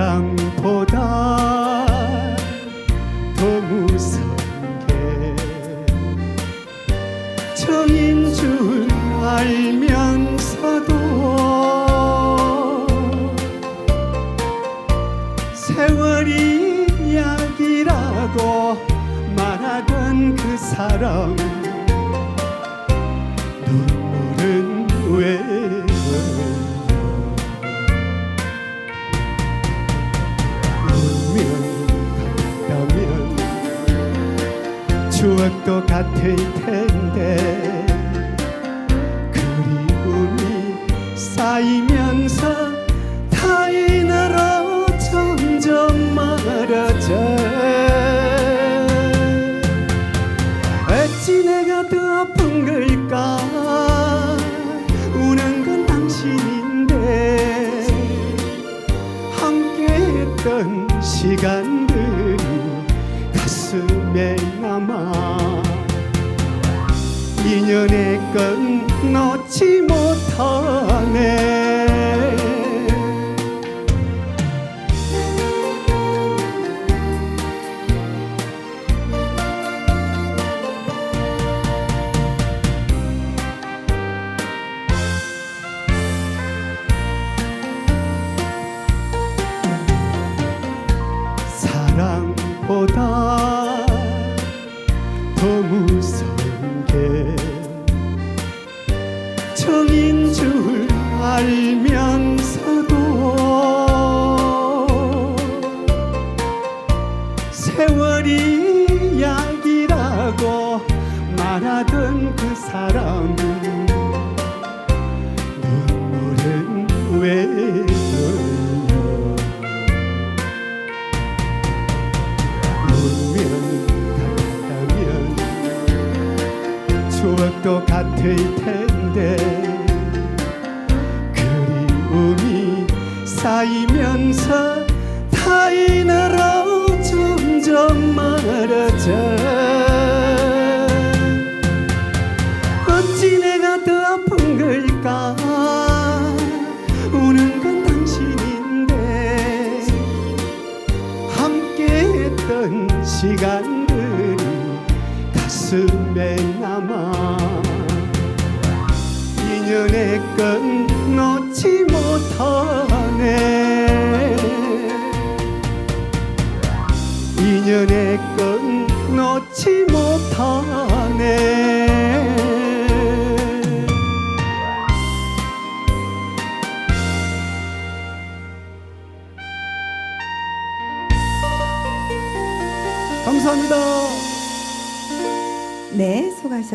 사랑보다 더 무서운 게 정인 줄 알면서도 세월이 약이라고 말하던 그 사람 같을 텐데. 그리움이 쌓이면서 타인으로 점점 멀어져. 어찌 내가 더 아픈 걸까? 우는 건 당신인데. 함께했던 시간들이 가슴에 인연의 건 놓지 못하네. 사랑보다 말하던 그 사람 눈물은 왜 흘려 운명 같다면 추억도 같을 텐데 그리움이 쌓이면서 시간들이 가슴에 남아 인연의 건 놓지 못하네. 인연의 건 놓지 못하네 감사합니다. 네, 수고하셨습니다.